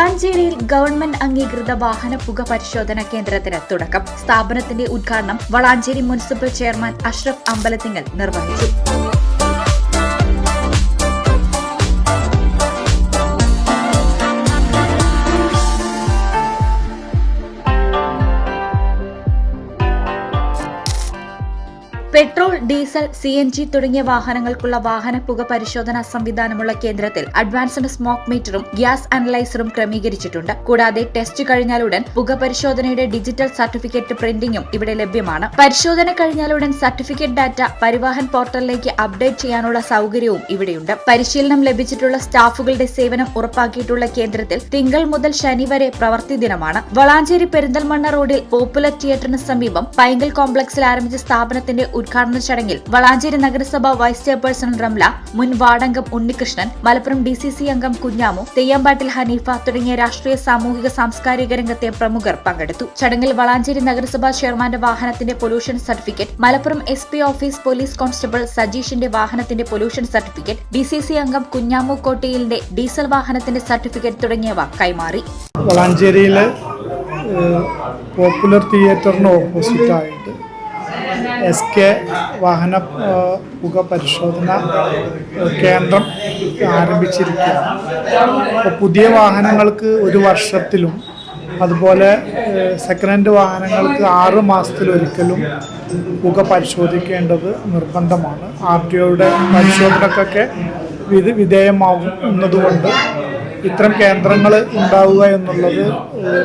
വളാഞ്ചേരിയിൽ government അംഗീകൃത വാഹന പുക പരിശോധന കേന്ദ്രത്തിന് തുടക്കം. സ്ഥാപനത്തിന്റെ ഉദ്ഘാടനം വളാഞ്ചേരി മുനിസിപ്പൽ ചെയർമാൻ അഷ്റഫ് അമ്പലത്തിങ്ങൽ നിർവഹിച്ചു. Petrol diesel C N G തുടങ്ങിയ വാഹനങ്ങൾക്കുള്ള വാഹന പുക പരിശോധനാ സംവിധാനമുള്ള കേന്ദ്രത്തിൽ അഡ്വാൻസ്ഡ് സ്മോക്ക് മീറ്ററും ഗ്യാസ് അനലൈസറും ക്രമീകരിച്ചിട്ടുണ്ട്. കൂടാതെ ടെസ്റ്റ് കഴിഞ്ഞാലുടൻ പുക പരിശോധനയുടെ ഡിജിറ്റൽ സർട്ടിഫിക്കറ്റ് പ്രിന്റിംഗും ഇവിടെ ലഭ്യമാണ്. പരിശോധന കഴിഞ്ഞാലുടൻ സർട്ടിഫിക്കറ്റ് ഡാറ്റ പരിവാഹൻ പോർട്ടലിലേക്ക് അപ്ഡേറ്റ് ചെയ്യാനുള്ള സൗകര്യവും ഇവിടെയുണ്ട്. പരിശീലനം ലഭിച്ചിട്ടുള്ള സ്റ്റാഫുകളുടെ സേവനം ഉറപ്പാക്കിയിട്ടുള്ള കേന്ദ്രത്തിൽ തിങ്കൾ മുതൽ ശനി വരെ പ്രവൃത്തി ദിനമാണ്. വളാഞ്ചേരി പെരിന്തൽമണ്ണ റോഡിൽ പോപ്പുലർ തിയേറ്ററിന് സമീപം പൈങ്കൽ കോംപ്ലക്സിൽ ആരംഭിച്ച സ്ഥാപനത്തിന്റെ ഉദ്ഘാടന ചടങ്ങിൽ വളാഞ്ചേരി നഗരസഭ വൈസ് ചെയർപേഴ്സൺ റംല മുൻ വാർഡംഗം ഉണ്ണികൃഷ്ണൻ മലപ്പുറം ഡി അംഗം കുഞ്ഞാമു തെയ്യാമ്പാട്ടിൽ ഹനീഫ തുടങ്ങിയ രാഷ്ട്രീയ സാമൂഹിക സാംസ്കാരിക രംഗത്തെ പ്രമുഖർ പങ്കെടുത്തു. ചടങ്ങിൽ വളാഞ്ചേരി നഗരസഭാ ചെയർമാന്റെ വാഹനത്തിന്റെ pollution certificate Malappuram S P office police constable സജീഷിന്റെ വാഹനത്തിന്റെ pollution certificate D C C അംഗം കുഞ്ഞാമു കോട്ടയിലിന്റെ ഡീസൽ വാഹനത്തിന്റെ സർട്ടിഫിക്കറ്റ് തുടങ്ങിയവ കൈമാറി. വളാഞ്ചേരിയിലെ പോപ്പുലർ തിയേറ്ററിന് ഓപ്പോസിറ്റായിട്ട് എസ് കെ വാഹന പുക പരിശോധന കേന്ദ്രം ആരംഭിച്ചിരിക്കുകയാണ്. പുതിയ വാഹനങ്ങൾക്ക് ഒരു വർഷത്തിലും അതുപോലെ സെക്കൻഡ് ഹാൻഡ് വാഹനങ്ങൾക്ക് ആറ് മാസത്തിലൊരിക്കലും പുക പരിശോധിക്കേണ്ടത് നിർബന്ധമാണ്. ആർ ടി ഒയുടെ പരിശോധനക്കൊക്കെ വിധേയമാകുന്നതുകൊണ്ട് ഇത്തരം കേന്ദ്രങ്ങൾ ഉണ്ടാവുക എന്നുള്ളത്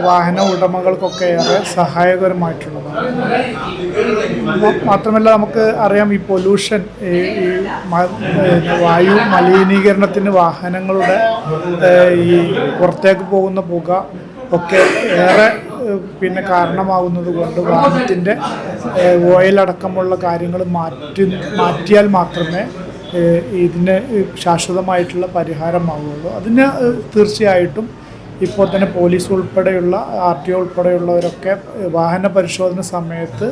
വാഹന ഉടമകൾക്കൊക്കെ ഏറെ സഹായകരമായിട്ടുള്ളതാണ് മാത്രമല്ല നമുക്ക് അറിയാം ഈ പൊല്യൂഷൻ ഈ വായു മലിനീകരണത്തിന് വാഹനങ്ങളുടെ ഈ പുറത്തേക്ക് പോകുന്ന പുക ഒക്കെ ഏറെ പിന്നെ കാരണമാകുന്നത് കൊണ്ട് വാഹനത്തിന്റെ ഓയിൽ അടക്കമുള്ള കാര്യങ്ങൾ മാറ്റി മാറ്റിയാൽ മാത്രമേ ഇതിന് ശാശ്വതമായിട്ടുള്ള പരിഹാരമാവുകയുള്ളൂ അതിന് തീർച്ചയായിട്ടും ഇപ്പോൾ തന്നെ പോലീസ് ഉൾപ്പെടെയുള്ള ആർ ടി ഒ ഉൾപ്പെടെയുള്ളവരൊക്കെ വാഹന പരിശോധന സമയത്ത്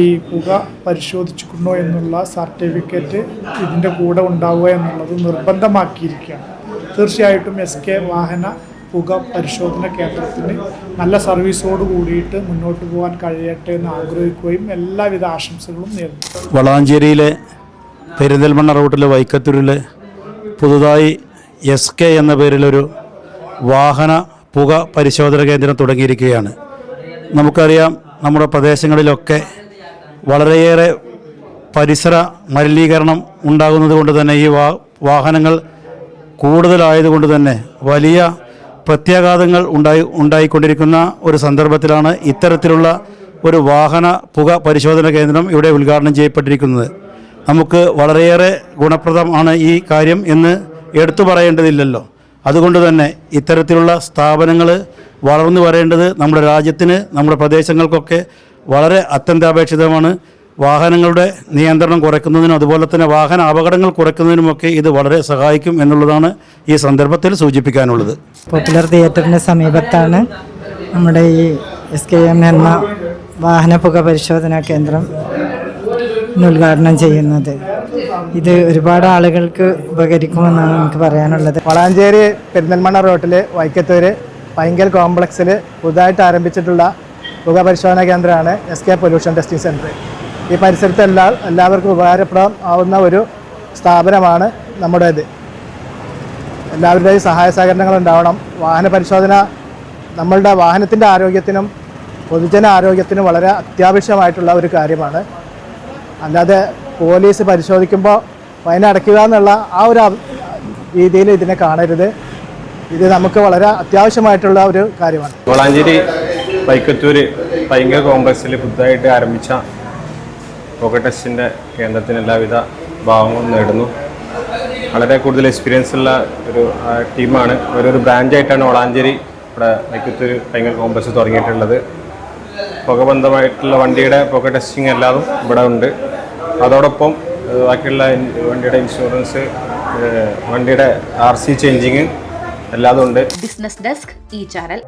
ഈ പുക പരിശോധിച്ചിട്ടുണ്ടോ എന്നുള്ള സർട്ടിഫിക്കറ്റ് ഇതിന്റെ കൂടെ ഉണ്ടാവുക എന്നുള്ളത് നിർബന്ധമാക്കിയിരിക്കുകയാണ്. തീർച്ചയായിട്ടും എസ് കെ വാഹന പുക പരിശോധന കേന്ദ്രത്തിന് നല്ല സർവീസോട് കൂടിയിട്ട് മുന്നോട്ട് പോകാൻ കഴിയട്ടെ എന്ന് ആഗ്രഹിക്കുകയും എല്ലാവിധ ആശംസകളും നേരുന്നു. വളാഞ്ചേരിയിലെ പെരിന്തൽമണ്ണ റൂട്ടിലെ വൈക്കത്തൂരിൽ പുതുതായി എസ് കെ എന്ന പേരിലൊരു വാഹന പുക പരിശോധന കേന്ദ്രം തുടങ്ങിയിരിക്കുകയാണ്. നമുക്കറിയാം നമ്മുടെ പ്രദേശങ്ങളിലൊക്കെ വളരെയേറെ പരിസര മലിനീകരണം ഉണ്ടാകുന്നത് കൊണ്ട് തന്നെ ഈ വാ വാഹനങ്ങൾ കൂടുതലായതുകൊണ്ട് തന്നെ വലിയ പ്രത്യാഘാതങ്ങൾ ഉണ്ടായി ഉണ്ടായിക്കൊണ്ടിരിക്കുന്ന ഒരു സന്ദർഭത്തിലാണ് ഇത്തരത്തിലുള്ള ഒരു വാഹന പുക പരിശോധന കേന്ദ്രം ഇവിടെ ഉദ്ഘാടനം ചെയ്യപ്പെട്ടിരിക്കുന്നത്. നമുക്ക് വളരെയേറെ ഗുണപ്രദമാണ് ഈ കാര്യം എന്ന് എടുത്തു പറയേണ്ടതില്ലല്ലോ. അതുകൊണ്ട് തന്നെ ഇത്തരത്തിലുള്ള സ്ഥാപനങ്ങൾ വളർന്നു വരേണ്ടത് നമ്മുടെ രാജ്യത്തിന് നമ്മുടെ പ്രദേശങ്ങൾക്കൊക്കെ വളരെ അത്യന്താപേക്ഷിതമാണ്. വാഹനങ്ങളുടെ നിയന്ത്രണം കുറയ്ക്കുന്നതിനും അതുപോലെ തന്നെ വാഹന അപകടങ്ങൾ കുറയ്ക്കുന്നതിനുമൊക്കെ ഇത് വളരെ സഹായിക്കും എന്നുള്ളതാണ് ഈ സന്ദർഭത്തിൽ സൂചിപ്പിക്കാനുള്ളത്. പോപ്പുലർ തിയേറ്ററിന് സമീപത്താണ് നമ്മുടെ ഈ എസ് കെ എം എന്ന വാഹന പുക പരിശോധനാ കേന്ദ്രം ഉദ്ഘാടനം ചെയ്യുന്നത്. ഇത് ഒരുപാട് ആളുകൾക്ക് ഉപകരിക്കുമെന്നാണ് എനിക്ക് പറയാനുള്ളത്. വളാഞ്ചേരി പെരിന്തൽമണ്ണ റോട്ടിൽ വൈക്കത്തൂർ പൈങ്കൽ കോംപ്ലക്സിൽ പുതുതായിട്ട് ആരംഭിച്ചിട്ടുള്ള പുക കേന്ദ്രമാണ് S K pollution testing centre ഈ പരിസരത്ത് എല്ലാ എല്ലാവർക്കും ഉപകാരപ്പെടാൻ ആവുന്ന ഒരു സ്ഥാപനമാണ് നമ്മുടേത്. എല്ലാവരുടെയും സഹായ സഹകരണങ്ങൾ ഉണ്ടാവണം. വാഹന പരിശോധന നമ്മളുടെ വാഹനത്തിന്റെ ആരോഗ്യത്തിനും പൊതുജന ആരോഗ്യത്തിനും വളരെ അത്യാവശ്യമായിട്ടുള്ള ഒരു കാര്യമാണ്. അല്ലാതെ പോലീസ് പരിശോധിക്കുമ്പോൾ ഫൈൻ അടയ്ക്കുക എന്നുള്ള ആ ഒരു രീതിയിൽ ഇതിനെ കാണരുത്. ഇത് നമുക്ക് വളരെ അത്യാവശ്യമായിട്ടുള്ള ഒരു കാര്യമാണ്. വളാഞ്ചേരി വൈക്കത്തൂര് പൈങ്ക കോംപ്ലക്സിൽ പുതുതായിട്ട് ആരംഭിച്ച പോക്ക ടെസ്റ്റിന്റെ കേന്ദ്രത്തിന് എല്ലാവിധ ഭാവങ്ങളും നേടുന്നു. വളരെ കൂടുതൽ എക്സ്പീരിയൻസ് ഉള്ള ഒരു ടീമാണ്. ഓരോരു ബ്രാഞ്ചായിട്ടാണ് വളാഞ്ചേരി ഇവിടെ വൈക്കത്തൂർ പൈങ്കൽ കോംപ്ലക്സ് തുടങ്ങിയിട്ടുള്ളത്. പുകബന്ധമായിട്ടുള്ള വണ്ടിയുടെ പുക ടെസ്റ്റിംഗ് എല്ലാതും ഇവിടെ ഉണ്ട്. അതോടൊപ്പം ബാക്കിയുള്ള വണ്ടിയുടെ ഇൻഷുറൻസ് വണ്ടിയുടെ ആർ സി ചേഞ്ചിങ് എല്ലാതും ഉണ്ട് ബിസിനസ് ഡെസ്ക് ഈ ചാനൽ